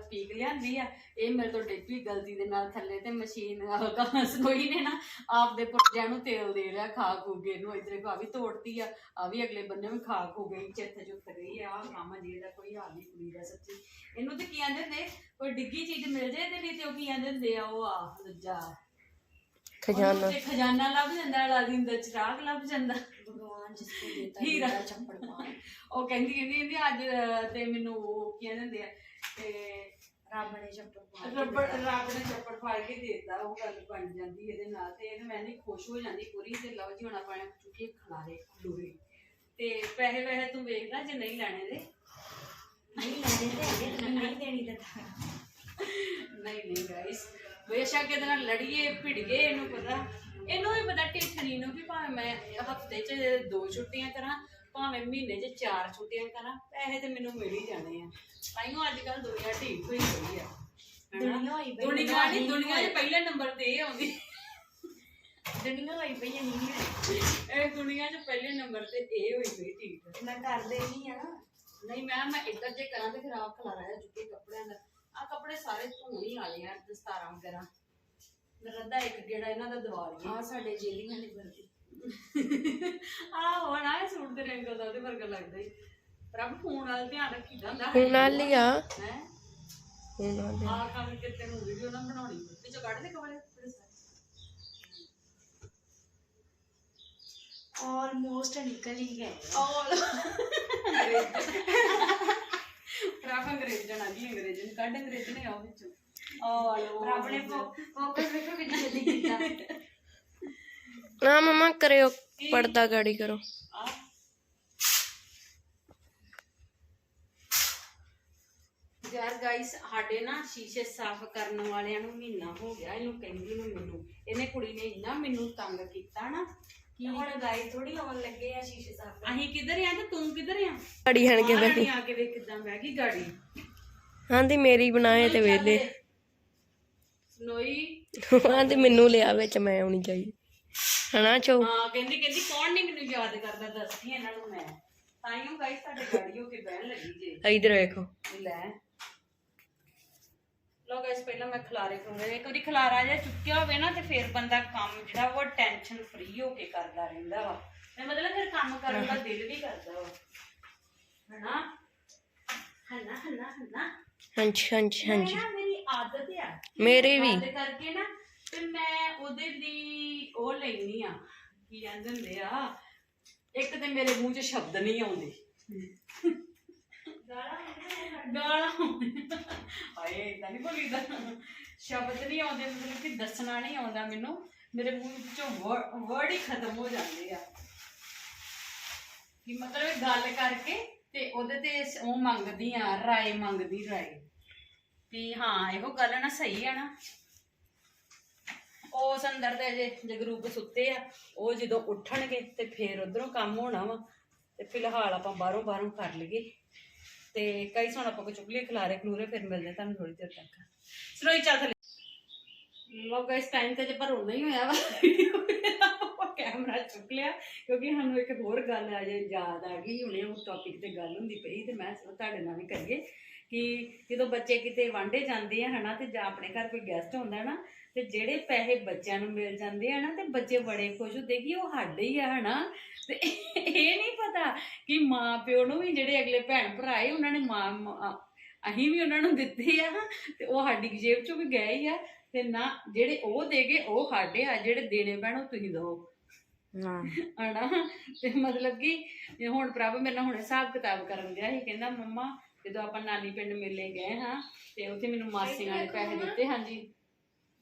ਪੀਕ ਲਿਆਂਦੀ ਆ। ਇਹ ਮੇਰੇ ਤੋਂ ਡਿੱਗ ਪਈ ਗਲਤੀ ਦੇ ਨਾਲ ਥੱਲੇ ਤੇ ਮਸ਼ੀਨ ਸਨੋਈ ਨੇ ਨਾ ਆਪ ਦੇ ਪੁਰਜਿਆਂ ਨੂੰ ਤੇਲ ਦੇ ਲਿਆ ਖਾ ਖੂ ਕੇ ਨੂੰ ਇਧਰੇ ਕੋ ਆ ਵੀ ਤੋੜਤੀ ਆ ਆ ਵੀ ਅਗਲੇ ਬੰਨੇ ਵੀ ਖਾ ਖੂ ਗਈ ਚਿੱਤ ਚੁੱਕ ਗਈ ਆ। ਆਹ ਕੰਮ ਜੀ ਦਾ ਕੋਈ ਹਾਲ ਨਹੀਂ ਕੁੜੀ ਦਾ ਸੱਚੀ। ਇਹਨੂੰ ਤੇ ਕੀ ਆਂਦੇ ਹੁੰਦੇ ਕੋਈ ਡਿੱਗੀ ਚੀਜ਼ ਮਿਲ ਜਾਏ ਤੇ ਨਹੀਂ ਤੇ ਉਹ ਕੀ ਆਂਦੇ ਹੁੰਦੇ ਆ ਉਹ ਆ ਦੂਜਾ ਖਜ਼ਾਨਾ। ਤੇ ਖਜ਼ਾਨਾ ਲੱਭ ਜਾਂਦਾ ਅਲਾਦੀਨ ਦਾ ਚਿਰਾਗ ਲੱਭ ਜਾਂਦਾ। ਭਗਵਾਨ ਜਿਸ ਕੋ ਦੇਤਾ ਹੀਰਾ। ਚੰਪੜ ਪਾਣ ਉਹ ਕਹਿੰਦੀ ਕਹਿੰਦੀ ਕਹਿੰਦੀ ਅੱਜ ਤੇ ਮੈਨੂੰ ਉਹ ਕੀ ਕਹਿੰਦੇ ਹੁੰਦੇ ਆ ਤੇ ਰੱਬ ਨੇ ਚੰਪੜ ਰੱਬੜ ਰੱਬ ਨੇ ਚੱਪੜ ਫਾੜ ਕੇ ਦੇ ਦਿੱਤਾ ਉਹ ਗੱਲ ਬਣ ਜਾਂਦੀ ਇਹਦੇ ਨਾਲ। ਤੇ ਇਹ ਮੈਂ ਨਹੀਂ ਖੁਸ਼ ਹੋ ਜਾਂਦੀ ਪੂਰੀ ਤੇ ਲਓ ਜੀ ਹੁਣ ਆਪਾਂ ਨੇ ਚੁੱਕੀ ਖਲਾਰੇ ਖਲੂਰੇ ਤੇ ਪੈਸੇ ਵੈਸੇ ਤੂੰ ਵੇਖਦਾ ਜੇ ਨਹੀਂ ਲੈਣੇ ਦੇ ਨਹੀਂ ਲੈਣੇ ਤੇ ਨਹੀਂ ਦੇਣੀ ਤਾਂ ਨਹੀਂ ਨਹੀਂ ਗਾਇਸ ਬੇਸ਼ੱਕ ਇਹਦੇ ਨਾਲ ਲੜੀਏ ਭਿੜੀਏ ਇਹਨੂੰ ਪਤਾ। ਇਹਨੂੰ ਵੀ ਪਤਾ ਟਿੱਠਣੀ ਨੂੰ ਵੀ ਭਾਵੇਂ ਮੈਂ ਹਫ਼ਤੇ 'ਚ ਦੋ ਛੁੱਟੀਆਂ ਕਰਾਂ ਭਾਵੇਂ ਮਹੀਨੇ 'ਚ ਚਾਰ ਛੁੱਟੀਆਂ ਕਰਾਂ ਪੈਸੇ ਤੇ ਮੈਨੂੰ ਮਿਲ ਹੀ ਜਾਣੇ ਆ। ਤਾਈਓ ਅੱਜ ਕੱਲ ਦੁਨੀਆ ਢੀਕ ਹੋਈ ਹੋਈ ਆ? ਦੁਨੀਆ ਹੋਈ ਪਈ, ਦੁਨੀਆ ਨਹੀਂ ਦੁਨੀਆ 'ਚ ਪਹਿਲੇ ਨੰਬਰ ਤੇ ਇਹ ਆਉਂਦੀ। ਦੁਨੀਆ ਹੋਈ ਪਈ ਨਹੀਂ ਹੋਈ। ਇਹ ਦੁਨੀਆ 'ਚ ਪਹਿਲੇ ਨੰਬਰ ਤੇ ਇਹ ਹੋਈ ਪਈ ਢੀਕ ਮੈਂ ਕਰਦੇ ਨਹੀਂ ਆ ਨਹੀਂ ਮੈਂ ਮੈਂ ਇੱਧਰ ਜੇ ਕਰਾਂ ਤੇ ਫਿਰ ਆਪ ਖਲਾਰਾ ਹੈ ਚੁੱਕੇ ਕੱਪੜਿਆਂ ਦਾ ਆ ਕੱਪੜੇ ਸਾਰੇ ਧੋਣ ਹੀ ਵਾਲੇ ਆ ਦਸਤਾਰਾਂ ਵਗੈਰਾ। ਰੱਦਾ ਇੱਕ ਗੇੜਾ ਇਹਨਾਂ ਦਾ ਦਵਾ ਲਈਏ। ਆ ਸਾਡੇ ਜੇਲੀਆਂ ਦੀ ਵਰਦੀ ਆ ਹੋਣਾ ਇਹ ਸੂਟ ਦੇ ਰੰਗ ਦਾ ਉਹਦੇ ਵਰਗਾ ਲੱਗਦਾ ਹੀ ਪ੍ਰਭ ਫੋਨ ਵਾਲ ਧਿਆਨ ਰੱਖੀ ਜਾਂਦਾ ਹੁਣ ਨਾਲ ਹੀ ਆ। ਹੈ? ਹੁਣ ਨਾਲ ਹੀ। ਆ। ਕੰਮ ਕਿ ਤੈਨੂੰ ਵੀਡੀਓ ਨਾ ਬਣਾਉਣੀ। ਵਿੱਚੋਂ ਕੱਢ ਦੇ ਕਮਰੇ ਥੋੜੇ ਸਾਰੇ ਆਲਮੋਸਟ ਨਿਕਲ ਹੀ ਗਏ। ਰੱਬ <laughs> <laughs> ਆ ਗਈ ਅੰਗਰੇਜ਼ਣ ਕੱਢ ਅੰਗਰੇਜ਼ਣ ਆ ਵਿੱਚੋਂ। ਆਲੋ ਰੱਬ ਨੇ ਫੋਕਸ ਵੇਖੋ ਕਿੰਨੀ ਜਲਦੀ ਕੀਤਾ। ਨਾ ਮਮਾ ਕਰਿਓ ਪਰਦਾ ਗਾੜੀ ਕਰੋ। ਯਾਰ ਗਾਇਸ ਸਾਡੇ ਨਾ ਸ਼ੀਸ਼ੇ ਸਾਫ਼ ਕਰਨ ਵਾਲਿਆਂ ਨੂੰ ਮਹੀਨਾ ਹੋ ਗਿਆ ਇਹਨੂੰ ਕਹਿੰਦੀ ਨੂੰ ਮੈਨੂੰ। ਇਹਨੇ ਕੁੜੀ ਨੇ ਇੰਨਾ ਮੈਨੂੰ ਤੰਗ ਕੀਤਾ ਨਾ ਕਿ ਹੁਣ ਗਾਇਸ ਥੋੜੀ ਆਉਣ ਲੱਗੇ ਆ ਸ਼ੀਸ਼ੇ ਸਾਫ਼ ਅਸੀਂ ਕਿੱਧਰ ਆ ਤੇ ਤੂੰ ਕਿੱਧਰ ਆ? ਗਾੜੀ ਹਣ ਕੇ ਬੈਠੀ। ਆ ਕੇ ਵੇਖ ਕਿਦਾਂ ਬਹਿ ਗਈ ਗਾੜੀ। ਆਂਦੀ ਮੇਰੀ ਬਣਾਏ ਤੇ ਵੇਲੇ। ਸਨੋਈ ਆਂਦੀ ਮੈਨੂੰ ਲਿਆ ਵਿੱਚ ਮੈਂ ਆਉਣੀ ਚਾਹੀਦੀ। ਹਨਾ ਚੋ? ਹਾਂ ਕਹਿੰਦੀ ਕਹਿੰਦੀ ਕੌਣ ਨਹੀਂ ਮੈਨੂੰ ਯਾਦ ਕਰਦਾ? ਦੱਸਦੀ ਇਹਨਾਂ ਨੂੰ ਮੈਂ। ਤਾਈਓ ਗਾਇਸ ਸਾਡੇ ਗਾੜੀ ਹੋ ਕੇ ਬਹਿਣ ਲੱਗੀ ਜੇ। ਇਧਰ ਵੇਖੋ। ਲੈ। ਲੋ ਗਾਇਸ ਪਹਿਲਾਂ ਮੈਂ ਖਲਾਰੇ ਖੂੰਗੇ ਇੱਕ ਵਾਰੀ ਖਲਾਰਾ ਜਿਹਾ ਚੁੱਕਿਆ ਹੋਵੇ ਨਾ ਤੇ ਫਿਰ ਬੰਦਾ ਕੰਮ ਜਿਹੜਾ ਉਹ ਟੈਨਸ਼ਨ ਫ੍ਰੀ ਹੋ ਕੇ ਕਰਦਾ ਰਹਿੰਦਾ ਵਾ। ਤੇ ਮਤਲਬ ਫਿਰ ਕੰਮ ਕਰਨ ਦਾ ਦਿਲ ਵੀ ਕਰਦਾ ਵਾ। ਹਨਾ? ਹਨਾ ਹਨਾ ਹਨਾ। ਹਾਂਜੀ ਹਾਂਜੀ ਹਾਂਜੀ। ਨਾ ਮੇਰੀ ਆਦਤ ਆ। ਮੇਰੀ ਵੀ। ਕਰਕੇ ਨਾ ਤੇ ਮੈਂ ਉਹਦੇ ਦੀ ਉਹ ਲੈਣੀ ਆ। ਕੀ ਕਹਿੰਦੇ ਹੁੰਦੇ ਆ? ਇੱਕ ਤੇ ਮੇਰੇ ਮੂੰਹ 'ਚ ਸ਼ਬਦ ਨਹੀਂ ਆਉਂਦੇ। ਗਾਲਾਂ ਆਏ ਇਦਾਂ ਨਹੀਂ ਬੋਲੀਦਾ। ਸ਼ਬਦ ਨਹੀਂ ਆਉਂਦੇ ਮਤਲਬ ਕਿ ਦੱਸਣਾ ਨਹੀਂ ਆਉਂਦਾ ਮੈਨੂੰ। ਮੇਰੇ ਮੂੰਹ ਵਿੱਚੋਂ ਵਰਡ ਹੀ ਖਤਮ ਹੋ ਜਾਂਦੇ ਆ। ਕਿ ਮਤਲਬ ਇਹ ਗੱਲ ਕਰਕੇ ਤੇ ਉਹਦੇ ਤੇ ਸ- ਉਹ ਮੰਗਦੀ ਆ, ਰਾਏ ਮੰਗਦੀ ਰਾਏ। ਵੀ ਹਾਂ, ਇਹੋ ਗੱਲ ਨਾ ਸਹੀ ਆ ਨਾ। ਉਹ ਅੰਦਰ ਦੇ ਜੇ ਜਗਰੂਪ ਸੁੱਤੇ ਆ, ਉਹ ਜਦੋਂ ਉੱਠਣਗੇ ਤੇ ਫੇਰ ਉਧਰੋਂ ਕੰਮ ਹੋਣਾ ਵਾ। ਤੇ ਫਿਲਹਾਲ ਆਪਾਂ ਬਾਹਰੋਂ ਬਾਹਰੋਂ ਕਰ ਲਈਏ। ਤੇ ਕਈ ਸੋਣ ਆਪਾਂ ਕੋ ਚੁਗਲੀ ਖਿਲਾਰੇ ਖਲੂਰੇ, ਫਿਰ ਮਿਲਦੇ ਤੁਹਾਨੂੰ ਥੋੜੀ ਦੇਰ ਤੱਕ। ਸਰੋਈ ਚੱਲ ਥੱਲੇ। ਲੋ ਗਾਇਸ ਟਾਈਮ ਤੇ ਜੇ ਪਰ ਹੋਣਾ ਹੀ ਹੋਇਆ ਵਾ। ਕੈਮਰਾ ਚੁੱਕ ਲਿਆ, ਕਿਉਂਕਿ ਸਾਨੂੰ ਇੱਕ ਹੋਰ ਗੱਲ ਆ ਜੇ ਯਾਦ ਆ ਗਈ, ਹੁਣੇ ਉਸ ਟੌਪਿਕ ਤੇ ਗੱਲ ਹੁੰਦੀ ਪਈ ਤੇ ਮੈਂ ਸੋਚਿਆ ਤੁਹਾਡੇ ਨਾਲ ਵੀ ਕਰੀਏ ਕਿ ਜਦੋਂ ਬੱਚੇ ਕਿਤੇ ਵਾਂਢੇ ਜਾਂਦੇ ਆ ਹਨਾ ਤੇ ਜਾਂ ਆਪਣੇ ਘਰ ਕੋਈ ਗੈਸਟ ਹੁੰਦਾ ਨਾ, ਤੇ ਜਿਹੜੇ ਪੈਸੇ ਬੱਚਿਆਂ ਨੂੰ ਮਿਲ ਜਾਂਦੇ ਆ ਨਾ ਤੇ ਬੱਚੇ ਬੜੇ ਖੁਸ਼ ਹੁੰਦੇ ਕਿ ਉਹ ਸਾਡੇ ਹੀ ਆ ਹਨਾ। ਤੇ ਇਹ ਨਹੀਂ ਪਤਾ ਕਿ ਮਾਂ ਪਿਓ ਨੂੰ ਵੀ ਜਿਹੜੇ ਅਗਲੇ ਭੈਣ ਭਰਾ ਏ, ਉਹਨਾਂ ਨੇ ਮਾਂ ਅਸੀਂ ਵੀ ਉਹਨਾਂ ਨੂੰ ਦਿੱਤੇ ਆ, ਤੇ ਉਹ ਸਾਡੀ ਜੇਬ ਚੋਂ ਵੀ ਗਏ ਹੀ ਆ, ਤੇ ਨਾ ਜਿਹੜੇ ਉਹ ਦੇ ਗਏ, ਉਹ ਸਾਡੇ ਆ, ਜਿਹੜੇ ਦੇਣੇ ਪੈਣ ਉਹ ਤੁਸੀਂ ਦਿਓ ਹਾਂ। ਹਨਾ ਤੇ ਮਤਲਬ ਕਿ ਇਹ ਹੁਣ ਪ੍ਰਭ ਮੇਰੇ ਨਾਲ ਹੁਣ ਹਿਸਾਬ ਕਿਤਾਬ ਕਰਨ ਗਿਆ ਸੀ ਕਹਿੰਦਾ ਮੰਮਾ ਜਦੋਂ ਆਪਾਂ ਨਾਨੀ ਪਿੰਡ ਮੇਲੇ ਗਏ ਹਾਂ ਤੇ ਉੱਥੇ ਮੈਨੂੰ ਮਾਸੀਆਂ ਨੇ ਪੈਸੇ ਦਿੱਤੇ ਹਾਂਜੀ।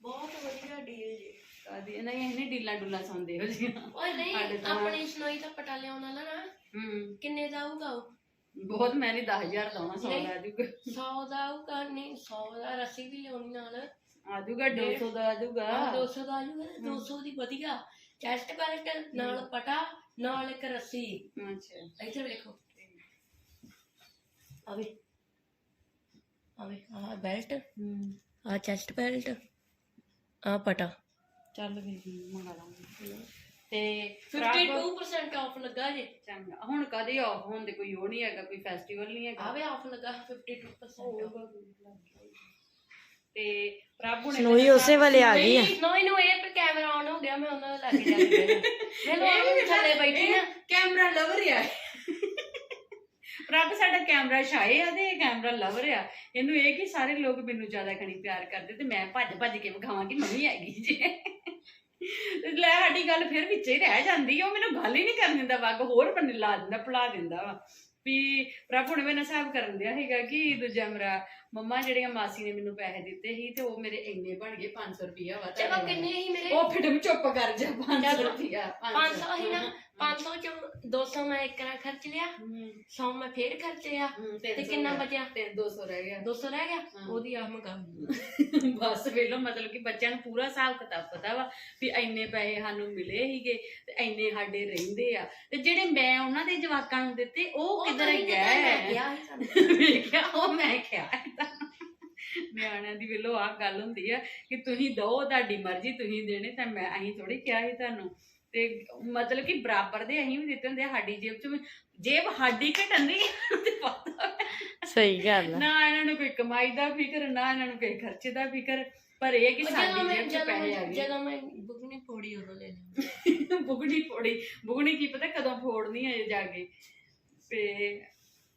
ਬਹੁਤ ਵਧੀਆ ਡੀਲ ਜੀ। ਕਦੀ ਨਹੀਂ ਇਹਨੇ ਡੀਲਾਂ ਡੁੱਲਾਂ ਸੌਂਦੇ ਹੋ ਜੀਆਂ ਓਏ ਨਹੀਂ ਤਾਂ- ਆਪਣੀ ਸੁਣਾਈ ਤਾਂ ਪਟਾ ਲਿਆਉਣ ਵਾਲਾ ਨਾ। ਹੂੰ। ਕਿੰਨੇ ਦਾ ਆਊਗਾ ਉਹ? ਬਹੁਤ ਮੈਂ ਨਹੀਂ 10000 ਦਵਾਂ ਸੌ ਦਾ ਆਜੂਗਾ 100 ਦਾ ਆਊਗਾ ਨਹੀਂ 100 ਦਾ ਰੱਸੀ ਵੀ ਲਿਆਉਣੀ ਨਾਲ। ਆਜੂਗਾ 200 ਦਾ ਆਜੂਗਾ ਆਹ 200 ਦਾ ਆਊਗਾ 200 ਦੀ ਵਧੀਆ। ਚੈਸਟ ਬੈਲਟ ਨਾਲ ਪਟਾ ਨਾਲ ਇੱਕ ਰੱਸੀ। ਅੱਛਾ। ਇੱਧਰ ਵੇਖੋ। ਆਵੇ ਆਵੇ ਆਹ ਬੈਲਟ ਹੂੰ। ਆ ਚੈਸਟ ਬੈਲਟ ਆ ਪਟਾ। ਚੱਲ ਵੀ ਮੰਗਾ ਲਾਂਗੇ। ਤੇ 52% ਆਫ ਲੱਗਾ ਜੇ। ਚੰਗਾ। ਹੁਣ ਕਦੇ ਆਫ ਹੋਣ ਦੇ ਕੋਈ ਉਹ ਨਹੀਂ ਹੈਗਾ ਕੋਈ ਫੈਸਟੀਵਲ ਨਹੀਂ ਹੈਗਾ। ਆਵੇ ਆਫ ਲੱਗਾ 52% off। ਤੇ ਪ੍ਰਭ ਹੁਣੇ ਸਨੋਈ ਉਸੇ ਵੇਲੇ ਆ ਗਈ ਆ। ਨੋਈ ਨੂੰ ਇਹ ਤੇ ਕੈਮਰਾ ਆਨ ਹੋ ਗਿਆ ਮੈਂ ਉਹਨਾਂ ਦੇ ਲੱਗ ਜਾ ਕੇ। ਮੈਨੂੰ ਉਹ ਥੱਲੇ ਬੈਠੀ ਨਾ। ਕੈਮਰਾ ਲਵਰ ਆ। ਪ੍ਰਭ ਸਾਡਾ ਕੈਮਰਾ ਛਾਏ ਆ ਤੇ ਇਹ ਕੈਮਰਾ ਲਵਰ ਆ। ਇਹਨੂੰ ਇਹ ਕਿ ਸਾਰੇ ਲੋਕ ਮੈਨੂੰ ਜ਼ਿਆਦਾ ਖਣੀ ਪਿਆਰ ਕਰਦੇ ਤੇ ਮੈਂ ਭੱਜ ਭੱਜ ਕੇ ਵਿਖਾਵਾਂ ਕਿ ਮੰਮੀ ਹੈਗੀ ਜੀ। ਤੇ ਲੈ ਸਾਡੀ ਗੱਲ ਫਿਰ ਵਿੱਚੇ ਹੀ ਰਹਿ ਜਾਂਦੀ ਉਹ ਮੈਨੂੰ ਗੱਲ ਹੀ ਨਹੀਂ ਕਰਨ ਦਿੰਦਾ ਵੱਗ ਹੋਰ ਬੰਨੇ ਲਾ ਦਿੰਦਾ ਭੁਲਾ ਦਿੰਦਾ ਵਾ। ਵੀ ਪ੍ਰਭ ਹੁਣ ਮੈਨੂੰ ਹਿਸਾਬ ਕਰਨ ਦਿਆ ਹੈਗਾ ਕਿ ਦੂਜਾ ਮੇਰਾ ਮੰਮਾ ਜਿਹੜੀਆਂ ਮਾਸੀ ਨੇ ਮੈਨੂੰ ਪੈਸੇ ਦਿੱਤੇ ਸੀ ਤੇ ਉਹ ਮੇਰੇ ਇੰਨੇ ਬਣ ਗਏ 500 ਰੁਪਿਆ ਵਾ ਤੁਹਾਡੇ ਚਲੋ ਵੱਲ। ਕਿੰਨੇ ਹੀ ਮੇਰੇ? ਉਹ ਫਿਰ ਤੂੰ ਚੁੱਪ ਕਰ ਜਾ 500 ਚਲੋ। ਰੁਪਿਆ 500 ਹੀ ਨਾ 500 ਚ 200 ਮੈਂ ਇੱਕ ਰਾਂ ਖਰਚ ਲਿਆ 100 ਮੈਂ ਫੇਰ ਖਰਚਿਆ ਤੇ ਕਿੰਨਾ ਬਚਿਆ? ਤੇ 200 ਰਹਿ ਗਿਆ। 200 ਰਹਿ ਗਿਆ? ਹਾਂ। ਉਹਦੀ ਆਹ ਮੰਗਾ ਬਸ ਵੇਲੋ ਮਤਲਬ ਕਿ ਬੱਚਿਆਂ ਨੂੰ ਪੂਰਾ ਹਿਸਾਬ ਕਿਤਾਬ ਪਤਾ ਵਾ ਵੀ ਇੰਨੇ ਪੈਸੇ ਸਾਨੂੰ ਮਿਲੇ ਸੀਗੇ ਤੇ ਇੰਨੇ ਸਾਡੇ ਰਹਿੰਦੇ ਆ। ਤੇ ਜਿਹੜੇ ਮੈਂ ਉਹਨਾਂ ਦੇ ਜਵਾਕਾਂ ਨੂੰ ਦਿੱਤੇ ਉਹ ਕਿੱਧਰ ਗਏ? ਗਿਆ ਸੀ ਵੇਖਿਆ ਉਹ ਮੈਂ ਕਿਹਾ ਨਿਆਣਿਆਂ ਦੀ ਵੇਲੋ ਆਹ ਗੱਲ ਹੁੰਦੀ ਆ ਕਿ ਤੁਸੀਂ ਦੋ ਤੁਹਾਡੀ ਮਰਜ਼ੀ ਤੁਸੀਂ ਦੇਣੇ ਤਾਂ ਮੈਂ ਅਸੀਂ ਥੋੜੀ ਕਿਹਾ ਸੀ ਤੁਹਾਨੂੰ। ਤੇ ਮਤਲਬ ਕਿ ਬਰਾਬਰ ਦੇ ਅਸੀਂ ਵੀ ਦਿੱਤੇ ਹੁੰਦੇ ਆ ਸਾਡੀ ਜੇਬ ਚ ਵੀ- ਜੇਬ ਸਾਡੀ ਘਟੰਦੀ ਤੇ ਪਤਾ ਸਹੀ ਗੱਲ ਨਾ ਇਹਨਾਂ ਨੂੰ ਕੋਈ ਕਮਾਈ ਦਾ ਫਿਕਰ ਨਾ ਇਹਨਾਂ ਨੂੰ ਕੋਈ ਖਰਚੇ ਦਾ ਫਿਕਰ ਪਰ ਇਹ ਕਿ ਜਦੋਂ ਸਾਡੀ ਮੈਂ ਜੇਬ ਚ ਜਦੋਂ ਪੈਸੇ ਆ ਮੈਂ ਗਏ। ਜਦੋਂ ਮੈਂ ਬੁਗਨੀ ਪੋੜੀ ਉਦੋਂ ਲੈ ਲਈ ਬੁਗਣੀ ਫੋੜੀ ਬੁਗਣੀ ਕੀ ਪਤਾ ਕਦੋਂ ਫੋੜਨੀ ਹੈ ਜਾ ਕੇ। ਤੇ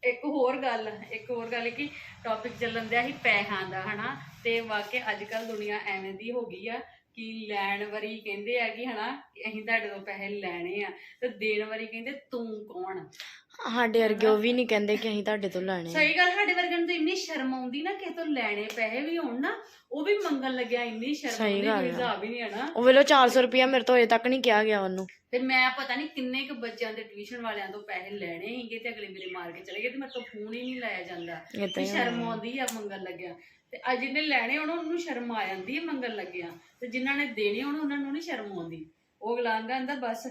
ਇੱਕ ਹੋਰ ਗੱਲ, ਇੱਕ ਹੋਰ ਗੱਲ ਕਿ ਟੌਪਿਕ ਚੱਲਣ ਦਿਆ ਸੀ ਪੈਸਿਆਂ ਦਾ, ਹਨਾ? ਤੇ ਵਾਕਿਆ ਅੱਜ ਕੱਲ ਦੁਨੀਆ ਐਵੇਂ ਦੀ ਹੋ ਗਈ ਆ ਕਿ ਲੈਣ ਵਾਰੀ ਕਹਿੰਦੇ ਆ ਕਿ, ਹਨਾ, ਅਸੀਂ ਤੁਹਾਡੇ ਤੋਂ ਪੈਸੇ ਲੈਣੇ ਆ। ਤੇ ਦੇਣ ਵਾਰੀ ਕਹਿੰਦੇ, ਤੂੰ ਕੌਣ? ਸਾਡੇ ਵਰਗੇ ਉਹ ਵੀ ਨਹੀਂ ਕਹਿੰਦੇ ਕਿ ਅਸੀਂ ਤੁਹਾਡੇ ਤੋਂ ਲੈਣੇ। ਸਹੀ ਗੱਲ ਸਾਡੇ ਵਰਗਿਆਂ ਨੂੰ ਤਾਂ ਇੰਨੀ ਸ਼ਰਮ ਆਉਂਦੀ ਨਾ ਕਿਸੇ ਤੋਂ ਲੈਣੇ ਪੈਸੇ ਵੀ ਹੋਣ ਨਾ ਉਹ ਵੀ ਮੰਗਣ ਲੱਗਿਆ ਇੰਨੀ ਸ਼ਰਮ ਸਹੀ ਆਉਂਦੀ ਗੱਲ ਕੋਈ ਆ। ਹਿਸਾਬ ਹੀ ਨਹੀਂ ਆਣਾ ਉਹ ਵੇਲੋ 400 ਰੁਪਿਆ ਮੇਰੇ ਤੋਂ ਅਜੇ ਤੱਕ ਨਹੀਂ ਕਿਹਾ ਗਿਆ ਉਹਨੂੰ। ਤੇ ਮੈਂ ਪਤਾ ਨਹੀਂ ਕਿੰਨੇ ਕੁ ਬੱਚਿਆਂ ਦੇ ਟਿਊਸ਼ਨ ਵਾਲਿਆਂ ਤੋਂ ਪੈਸੇ ਲੈਣੇ ਸੀਗੇ ਤੇ ਅਗਲੇ ਮੇਰੇ ਮਾਰ ਕੇ ਚਲੇ ਗਏ ਤੇ ਮੇਰੇ ਤੋਂ ਫੋਨ ਹੀ ਨਹੀਂ ਲਾਇਆ ਜਾਂਦਾ। ਏਦਾਂ ਤੇ ਹੀ। ਸ਼ਰਮ ਆਉਂਦੀ ਆ ਮੰਗਣ ਲੱਗਿਆ। ਤੇ ਅੱਜ ਜਿਹਨੇ ਲੈਣੇ ਹੋਣ ਉਹਨੂੰ ਸ਼ਰਮ ਆ ਜਾਂਦੀ ਹੈ ਮੰਗਣ ਲੱਗਿਆ। ਤੇ ਜਿਨ੍ਹਾਂ ਨੇ ਦੇਣੇ ਹੋਣ ਉਹਨਾਂ ਨੂੰ ਨਹੀਂ ਸ਼ਰਮ ਆਉਂਦੀ। ਉਹ ਗਲਾਂਗਾ ਕਹਿੰਦਾ ਬਸ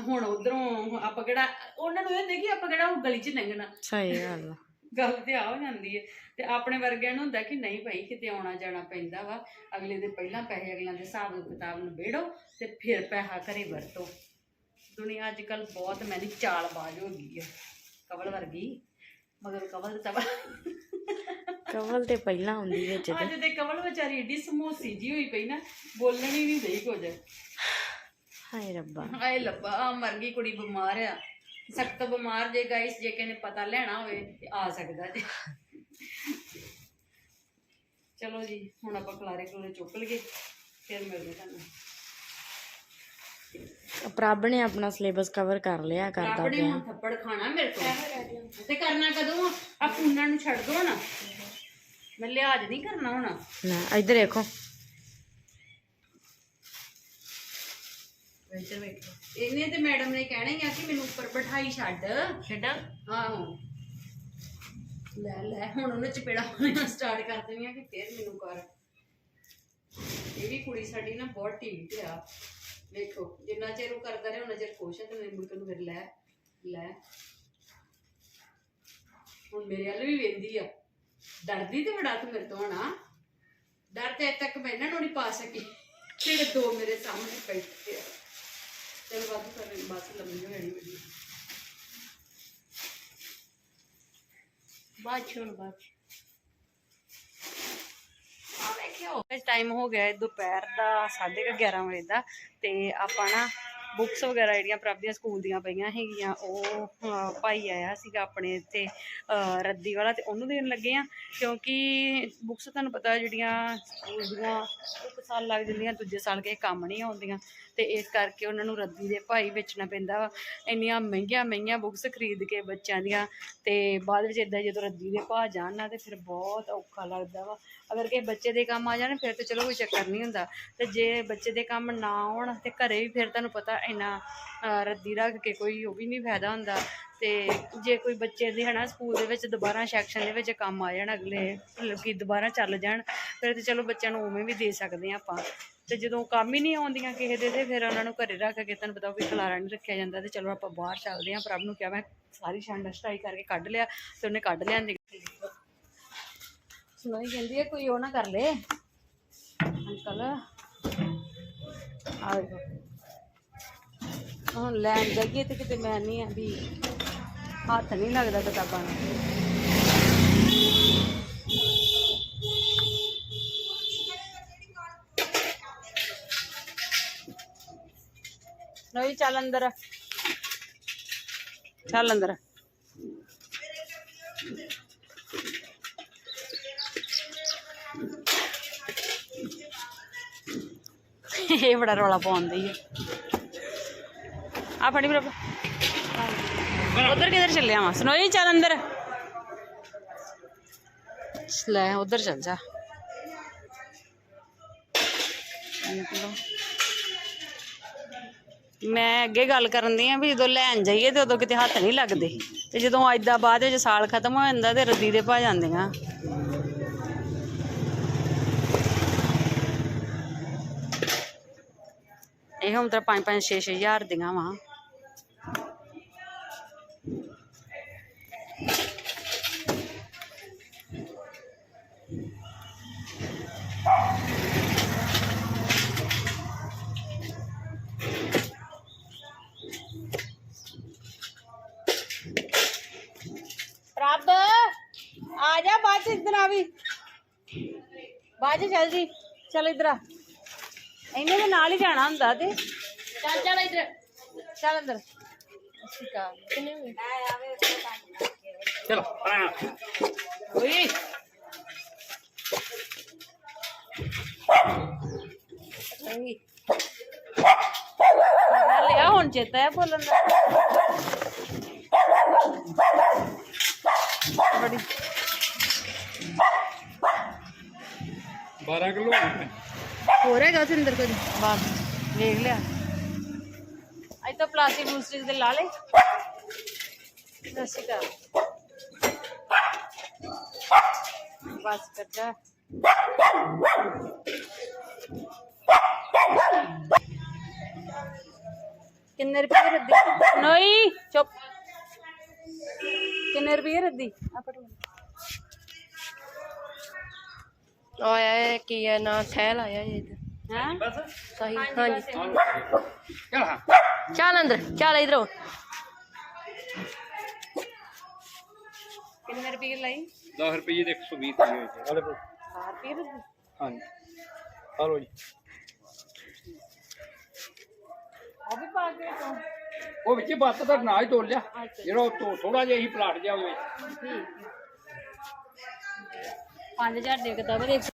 ਹੁਣ ਉਧਰੋਂ ਆਪਾਂ ਕਿਹੜਾ ਉਹਨਾਂ ਨੂੰ ਇਹ ਹੁੰਦੇ ਕਿ ਆਪਾਂ ਕਿਹੜਾ ਉਹ ਗਲੀ 'ਚ ਲੰਘਣਾ। ਸਹੀ ਗੱਲ ਆ। ਗੱਲ ਤੇ ਆ ਹੋ ਜਾਂਦੀ ਹੈ। ਤੇ ਆਪਣੇ ਵਰਗਿਆਂ ਨੂੰ ਹੁੰਦਾ ਕਿ ਨਹੀਂ ਭਾਈ ਕਿਤੇ ਆਉਣਾ ਜਾਣਾ ਪੈਂਦਾ ਵਾ। ਅਗਲੇ ਦੇ ਪਹਿਲਾਂ ਪੈਸੇ ਅਗਲਿਆਂ ਦੇ ਹਿਸਾਬ ਕਿਤਾਬ ਨੂੰ ਵੇੜੋ ਤੇ ਫਿਰ ਪੈਸਾ ਘਰੇ ਵਰਤੋ। ਦੁਨੀਆ ਅੱਜ ਕੱਲ ਬਹੁਤ ਮੈਨੀ ਚਾਲਬਾਜ਼ ਹੋ ਗਈ ਹੈ। ਕਵਲ ਵਰਗੀ ਮਗਰ ਕਵਲ ਤਾਂ ਕਵਲ। ਤੇ ਪਹਿਲਾਂ ਹੁੰਦੀ ਵਿੱਚ ਤੇ। ਅੱਜ ਤੇ ਕਵਲ ਵਿਚਾਰੀ ਏਡੀ ਸਮੋਸੀ ਜੀ ਹੋਈ ਪਈ ਨਾ ਬੋਲਣ ਹੀ ਨਹੀਂ ਦਈ ਕੁਝ। ਹਾਏ ਰੱਬਾ। ਹਾਏ ਲੱਭਾ ਆਹ ਮਰ ਗਈ ਕੁੜੀ ਬਿਮਾਰ ਆ। ਸਖਤ ਬਿਮਾਰ ਜੇ ਗਾਇਸ ਜੇ ਕਿਸੇ ਨੇ ਪਤਾ ਲੈਣਾ ਹੋਵੇ ਤੇ ਆ ਸਕਦਾ ਜੀ। ਚਲੋ ਜੀ ਹੁਣ ਆਪਾਂ ਖਲਾਰੇ ਖਲੋਰੇ ਚੁੱਕ ਲਈਏ ਫਿਰ ਮਿਲਦੇ ਤੁਹਾਨੂੰ। ਪ੍ਰਭ ਨੇ ਆਪਣਾ ਸਿਲੇਬਸ ਕਵਰ ਕਰ ਲਿਆ ਕਰਦਾ ਆਪਣੇ ਪਿਆ। ਹੁਣ ਥੱਪੜ ਖਾਣਾ ਮੇਰੇ ਤੋਂ ਤੇ ਕਰਨਾ ਕਦੋਂ ਆ? ਆਹ ਫੋਨਾਂ ਨੂੰ ਛੱਡ ਦੋ ਨਾ। ਮੈਂ ਲਿਹਾਜ਼ ਨਹੀਂ ਕਰਨਾ ਹੁਣ। ਨਾ ਇੱਧਰ ਦੇਖੋ। ਇੱਧਰ ਵੇਖੋ। ਇਹਨੇ ਤੇ ਮੈਡਮ ਨੇ ਕਹਿਣਾ ਹੀ ਆ ਕਿ ਮੈਨੂੰ ਉੱਪਰ ਬਿਠਾਈ ਛੱਡ। ਛੱਡਾਂ? ਆਹੋ। ਲੈ ਲੈ ਹੁਣ ਉਹਨੇ ਚਪੇੜਾ ਪਾਉਣਾ ਸਟਾਰਟ ਕਰ ਦੇਣੀਆਂ ਕਿ ਫੇਰ ਮੈਨੂੰ ਕਰ। ਇਹ ਵੀ ਕੁੜੀ ਸਾਡੀ ਨਾ ਬਹੁਤ ਢੀਠ ਆ। ਵੇਖੋ ਜਿੰਨਾ ਚਿਰ ਉਹ ਕਰਦਾ ਰਿਹਾ ਉਹਨਾਂ ਚਿਰ ਖੁਸ਼ ਹੈ ਤੇ ਮੈਨੂੰ ਮੁੜ ਨੂੰ ਫਿਰ ਲੈ ਲੈ। ਹੁਣ ਮੇਰੇ ਵੱਲ ਵੀ ਵੇਂਦੀ ਆ। ਡਰਦੀ ਤੇ ਬੜਾ ਤੂੰ ਮੇਰੇ ਤੋਂ ਹਨਾ ਡਰ ਤੇ ਤੱਕ ਮੈਂ ਇਹਨਾਂ ਨੂੰ ਨਹੀਂ ਪਾ ਸਕੀ। ਜਿਹੜੇ ਦੋ ਮੇਰੇ ਸਾਹਮਣੇ ਬੈਠੇ ਆ। ਚਲ ਵਾਧੂ ਕਰ ਬਸ ਲੰਮੀ ਹੋ ਜਾਣੀ ਮੇਰੀ ਬਾਅਦ ਚ ਹੁਣ ਬਾਅਦ ਚ। ਆ ਵੇਖਿਓ ਇਸ ਟਾਈਮ ਹੋ ਗਿਆ ਹੈ ਦੁਪਹਿਰ ਦਾ 11:30 ਵਜੇ ਦਾ ਤੇ ਆਪਾਂ ਨਾ ਬੁੱਕਸ ਵਗੈਰਾ ਜਿਹੜੀਆਂ ਪ੍ਰਭ ਦੀਆਂ ਸਕੂਲ ਦੀਆਂ ਪਈਆਂ ਹੈਗੀਆਂ, ਉਹ ਭਾਈ ਆਇਆ ਸੀਗਾ ਆਪਣੇ ਇੱਥੇ ਰੱਦੀ ਵਾਲਾ ਤੇ ਉਹਨੂੰ ਦੇਣ ਲੱਗੇ ਆ ਕਿਉਂਕਿ ਬੁੱਕਸ ਤੁਹਾਨੂੰ ਪਤਾ ਜਿਹੜੀਆਂ ਸਕੂਲ ਦੀਆਂ ਇੱਕ ਸਾਲ ਲੱਗ ਜਾਂਦੀਆਂ, ਦੂਜੇ ਸਾਲ ਕੇ ਕੰਮ ਨਹੀਂ ਆਉਂਦੀਆਂ, ਤੇ ਇਸ ਕਰਕੇ ਉਹਨਾਂ ਨੂੰ ਰੱਦੀ ਦੇ ਭਾਈ ਵੇਚਣਾ ਪੈਂਦਾ ਵਾ। ਇੰਨੀਆਂ ਮਹਿੰਗੀਆਂ ਮਹਿੰਗੀਆਂ ਬੁੱਕਸ ਖਰੀਦ ਕੇ ਬੱਚਿਆਂ ਦੀਆਂ, ਤੇ ਬਾਅਦ ਵਿੱਚ ਇਦਾਂ ਜਦੋਂ ਰੱਦੀ ਦੇ ਭਾਅ ਜਾਣ ਨਾ, ਤੇ ਫਿਰ ਬਹੁਤ ਔਖਾ ਲੱਗਦਾ ਵਾ। ਅਗਰ ਕਿ ਬੱਚੇ ਦੇ ਕੰਮ ਆ ਜਾਣ, ਫਿਰ ਤੇ ਚਲੋ ਕੋਈ ਚੱਕਰ ਨਹੀਂ ਹੁੰਦਾ। ਤੇ ਜੇ ਬੱਚੇ ਦੇ ਕੰਮ ਨਾ ਆਉਣ, ਤੇ ਘਰੇ ਵੀ ਫਿਰ ਤੁਹਾਨੂੰ ਪਤਾ ਇੰਨਾ ਰੱਦੀ ਰੱਖ ਕੇ ਕੋਈ ਉਹ ਵੀ ਨਹੀਂ ਫਾਇਦਾ ਹੁੰਦਾ। ਤੇ ਜੇ ਕੋਈ ਬੱਚੇ ਦੇ, ਹਨਾ, ਸਕੂਲ ਦੇ ਵਿੱਚ ਦੁਬਾਰਾ ਸੈਕਸ਼ਨ ਦੇ ਵਿੱਚ ਕੰਮ ਆ ਜਾਣ ਅਗਲੇ, ਮਤਲਬ ਕਿ ਦੁਬਾਰਾ ਚੱਲ ਜਾਣ, ਫਿਰ ਤੇ ਚਲੋ ਬੱਚਿਆਂ ਨੂੰ ਉਵੇਂ ਵੀ ਦੇ ਸਕਦੇ ਆ ਆਪਾਂ। ਤੇ ਜਦੋਂ ਕੰਮ ਹੀ ਨਹੀਂ ਆਉਂਦੀਆਂ ਕਿਸੇ ਦੇ, ਤੇ ਫਿਰ ਉਹਨਾਂ ਨੂੰ ਘਰੇ ਰੱਖ ਕੇ ਤੁਹਾਨੂੰ ਪਤਾ ਵੀ ਖਲਾਰਾ ਨਹੀਂ ਰੱਖਿਆ ਜਾਂਦਾ। ਤੇ ਚਲੋ ਆਪਾਂ ਬਾਹਰ ਚੱਲਦੇ ਆਂ ਪ੍ਰਭ ਨੂੰ ਕਿਹਾ ਮੈਂ ਸਾਰੀ ਛੰਡ ਸਟਾਈ ਕਰਕੇ ਕੱਢ ਲਿਆ, ਤੇ ਉਹਨੇ ਕੱਢ ਲਿਆਂਦੀ ਸੁਣਾਈ ਕਹਿੰਦੀ ਹੈ ਕੋਈ ਉਹ ਨਾ ਕਰ ਲੇ। ਅੰਕਲ, ਆ ਦੇਖੋ। ਹੁਣ ਲੈਣ ਜਾਈਏ ਤੇ ਕਿਤੇ ਮੈਂ ਨਹੀਂ ਆਂਦੀ ਹੱਥ ਨਹੀਂ ਲੱਗਦਾ ਕਿਤਾਬਾਂ ਨੂੰ। ਨਹੀਂ ਚੱਲ ਅੰਦਰ। ਚੱਲ ਅੰਦਰ। ਇਹ ਬੜਾ ਰੌਲਾ ਪਾਉਂਦੀ ਹੈ ਆ ਫੜੀ ਬਰਾ ਉਧਰ ਕਿਧਰ ਚੱਲਿਆ ਵਾ? ਸਨੋਈ, ਚੱਲ ਅੰਦਰ। ਲੈ, ਉਧਰ ਚੱਲ ਜਾ। ਨਿਕਲੋ ਮੈਂ ਅੱਗੇ ਗੱਲ ਕਰਨ ਦੀ ਆ ਵੀ ਜਦੋਂ ਲੈਣ ਜਾਈਏ ਤੇ ਉਦੋਂ ਕਿਤੇ ਹੱਥ ਨਹੀਂ ਲੱਗਦੇ। ਤੇ ਜਦੋਂ ਏਦਾਂ ਬਾਅਦ ਵਿੱਚ ਸਾਲ ਖਤਮ ਹੋ ਜਾਂਦਾ ਤੇ ਰੱਦੀ ਦੇ ਪਾ ਜਾਂਦੀਆਂ। ਇਹ ਹੁਣ ਤਾਂ 5 5 6 6 ਹਜ਼ਾਰ ਦੀਆਂ ਵਾ। ਰੱਬ, ਆ ਜਾ ਬਾਅਦ ਚ ਇਧਰ ਆ ਵੀ। ਬਾਅਦ ਚ ਚੱਲ ਜੀ। ਚੱਲ ਇਧਰ ਆ। ਇਹਨੇ ਦੇ ਨਾਲ ਹੀ ਜਾਣਾ ਹੁੰਦਾ ਤੇ। ਚੱਲ ਚੱਲ ਇੱਧਰ। ਚੱਲ ਅੰਦਰ। ਸਿਕਾ ਕਿੰਨੇ ਹੋਏ ਚਲੋ ਓਏ। ਚੰਗੀ। ਲਿਆ ਹੁਣ ਚੇਤਾ ਹੈ ਬੋਲਣ ਦਾ। ਬੜੀ 12 ਕਿਲੋ ਹੋਰ ਹੈਗਾ ਉਸ ਅੰਦਰ ਕੁਝ ਬਸ ਵੇਖ ਲਿਆ ਅੱਜ ਤਾਂ ਪਲਾਸਟਿਕ ਪਲੂਸਟਿਕ ਦੇ ਲਾ ਲੈ ਸਸੀ ਕਾ ਬਸ ਕਰਦਾ ਕਿੰਨੇ ਰੁਪਏ ਰੱਦੀ ਨਹੀਂ ਚੁੱਪ ਕਿੰਨੇ ਰੁਪਏ ਰੱਦੀ ਆ ਫੜੋ ਆਇਆ ਇਹ ਕੀ ਹੈ ਨਾ ਸਹਿਲ ਆਇਆ ਇਹ ਇੱਧਰ ਹਾਂ ਸਹੀ ਹਾਂਜੀ ਚੱਲ ਹਾਂ ਚੱਲ ਅੰਦਰ ਚੱਲ ਇਧਰੋਂ ਕਿੰਨੇ ਰੁਪਏ ਲਈ 10 ਰੁਪਏ ਦੇ 120 ਰੁਪਏ ਹੋਏ ਜੀ ਹਲੇ 4 ਰੁਪਏ ਰੱਦੀ ਹਾਂਜੀ ਹਲੋ ਜੀ ਉਹ ਵੀ ਪਾ ਕੇ ਤੋਂ ਉਹ ਵਿੱਚ ਬੱਤ ਦਾ ਨਾ ਹੀ ਤੋਲ ਲਿਆ ਜਿਹੜਾ ਉਹ ਥੋੜਾ ਜਿਹਾ ਹੀ ਪਲਾਟ ਜਾ ਹੋਵੇ ਠੀਕ 5000 ਦੀ ਕਿਤਾਬ ਦੇ